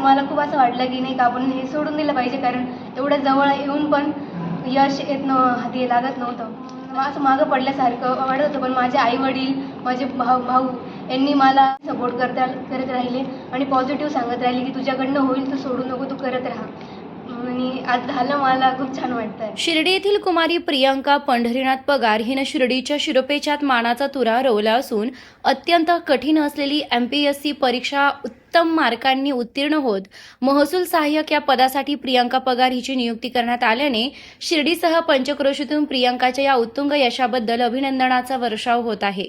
मला खूप असं वाटलं की नाही का आपण हे सोडून दिलं पाहिजे कारण एवढं जवळ येऊन पण यश येत न हाती लागत नव्हतं. असं मागं पडल्यासारखं वाटत होतं पण माझे आई वडील माझे भाऊ भाऊ यांनी मला सपोर्ट करता करत राहिले आणि पॉझिटिव्ह सांगत राहिले की तुझ्याकडनं होईल तू सोडू नको तू करत राहा. आणि आज झालं मला खूप छान वाटतंय. शिर्डी येथील कुमारी प्रियांका पंढरीनाथ पगार हिनं शिर्डीच्या शिरोपेचात मानाचा तुरा रोवला असून अत्यंत कठीण असलेली एम पी एस सी परीक्षा उत्तम मार्कांनी उत्तीर्ण होत. महसूल सहाय्यक या पदासाठी प्रियांका पगार हिची नियुक्ती करण्यात आल्याने शिर्डीसह पंचक्रोशीतून प्रियांकाच्या या उत्तुंग यशाबद्दल अभिनंदनाचा वर्षाव होत आहे.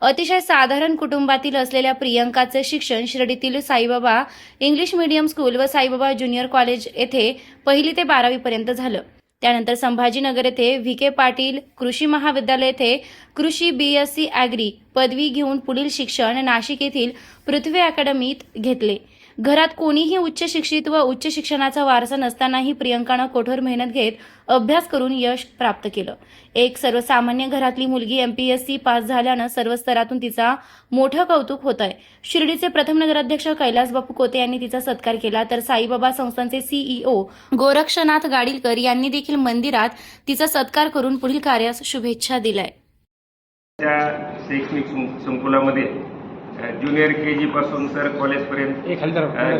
अतिशय साधारण कुटुंबातील असलेल्या प्रियंकाचे शिक्षण शिर्डीतील साईबाबा इंग्लिश मीडियम स्कूल व साईबाबा ज्युनियर कॉलेज येथे पहिली ते बारावीपर्यंत झालं. त्यानंतर संभाजीनगर येथे व्ही के पाटील कृषी महाविद्यालय येथे कृषी बी एस सी ॲग्री पदवी घेऊन पुढील शिक्षण नाशिक येथील पृथ्वी अकॅडमीत घेतले. घरात कोणीही उच्च शिक्षित व उच्च शिक्षणाचा वारसा नसतानाही प्रियंकानं कठोर मेहनत घेत अभ्यास करून यश प्राप्त केलं. एक सर्वसामान्य घरातली मुलगी एमपीएससी पास झाल्यानं सर्व स्तरातून तिचा मोठं कौतुक होत आहे शिर्डीचे प्रथम नगराध्यक्ष कैलास बापू कोते यांनी तिचा सत्कार केला तर साईबाबा संस्थांचे सीईओ गोरक्षनाथ गाडीलकर यांनी देखील मंदिरात तिचा सत्कार करून पुढील कार्यास शुभेच्छा दिलाय त्या शैक्षणिक संकुलामध्ये ज्युनियर के जी पासून तर कॉलेजपर्यंत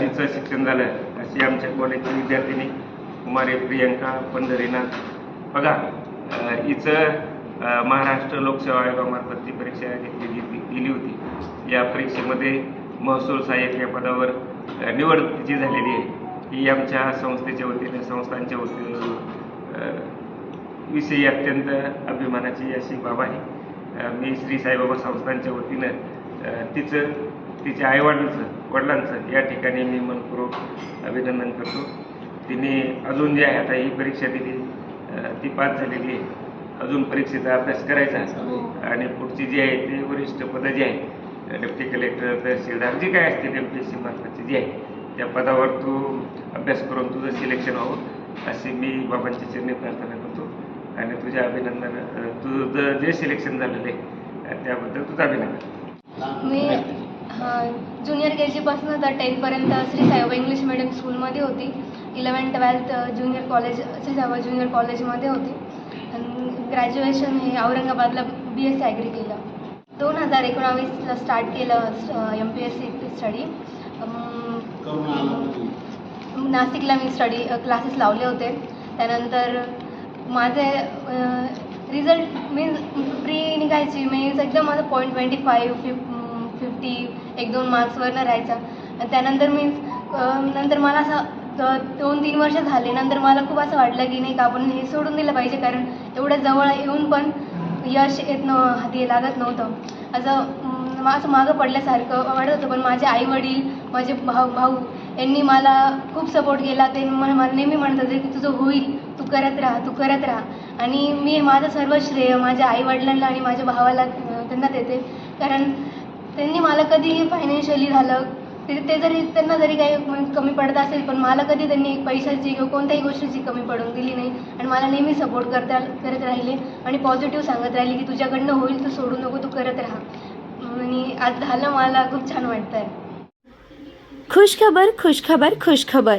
जिचं शिक्षण झालं अशी आमच्या कॉलेजची विद्यार्थिनी कुमारी प्रियंका पंढरीनाथ. बघा हिचं महाराष्ट्र लोकसेवा आयोगामार्फत ती परीक्षा घेतली गेली होती. या परीक्षेमध्ये महसूल सहाय्यक या पदावर निवड तिची झालेली आहे. ही आमच्या संस्थेच्या वतीने संस्थांच्या वतीने विषयी अत्यंत अभिमानाची अशी बाब आहे. मी श्री साईबाबा संस्थांच्या वतीनं तिचं तिच्या आईवडिलांचं वडिलांचं या ठिकाणी मी मनपूर्वक अभिनंदन करतो. तिने अजून जे आहे आता ही परीक्षा दिली ती पास झालेली आहे. अजून परीक्षेचा अभ्यास करायचा आणि पुढची जी आहे ते वरिष्ठ पदं जी आहे डेप्टी कलेक्टर तहसीलदार जे काय असतील एम पी एस सी मार्फतची जी आहे त्या पदावर तू अभ्यास करून तुझं सिलेक्शन व्हावं अशी मी बाबांच्या चरणी प्रार्थना करतो. आणि तुझे अभिनंदन तुझं जे सिलेक्शन झालेलं आहे त्याबद्दल तुझं अभिनंदन. मी ज्युनियर के जीपासून तर टेनपर्यंत श्री साईबाबा इंग्लिश मिडियम स्कूलमध्ये होती. Eleven twelfth junior college Shri Saibaba junior कॉलेजमध्ये होती. आणि ग्रॅज्युएशन हे औरंगाबादला बी एस सी ॲग्री केलं. दोन हजार एकोणावीसला स्टार्ट केलं M P S C study नाशिकला मी स्टडी क्लासेस लावले होते. त्यानंतर माझे रिझल्ट मीन्स प्री निघायची. मीन्स एकदम माझं point twenty five fif fifty एक दोन मार्क्सवरनं राहायचा. त्यानंतर मीन्स नंतर मला असं दोन तीन वर्ष झाले. नंतर मला खूप असं वाटलं की नाही का आपण हे सोडून दिलं पाहिजे. कारण एवढं जवळ येऊन पण यश येत न हाती लागत नव्हतं. असं असं मागं पडल्यासारखं वाटत होतं. पण माझे आई वडील माझे भाऊ भाऊ यांनी मला खूप सपोर्ट केला. ते मला नेहमी म्हणत होते की तुझं होईल. तू करत राहा तू करत राहा. आणि मी माझं सर्व श्रेय माझ्या आई वडिलांना आणि माझ्या भावाला त्यांना देते. कारण त्यांनी मला कधीही फायनान्शियली झालं ते ते जरी त्यांना जरी काही कमी पडत असेल पण मला कधी त्यांनी पैशाची किंवा कोणत्याही गोष्टीची कमी पडून दिली नाही. आणि मला नेहमी सपोर्ट करता करत राहिले. आणि पॉझिटिव्ह सांगत राहिले की तुझ्याकडनं होईल तू सोडू नको तू करत राहा. आणि आज झालं मला खूप छान वाटतंय. खुशखबर खुशखबर खुशखबर.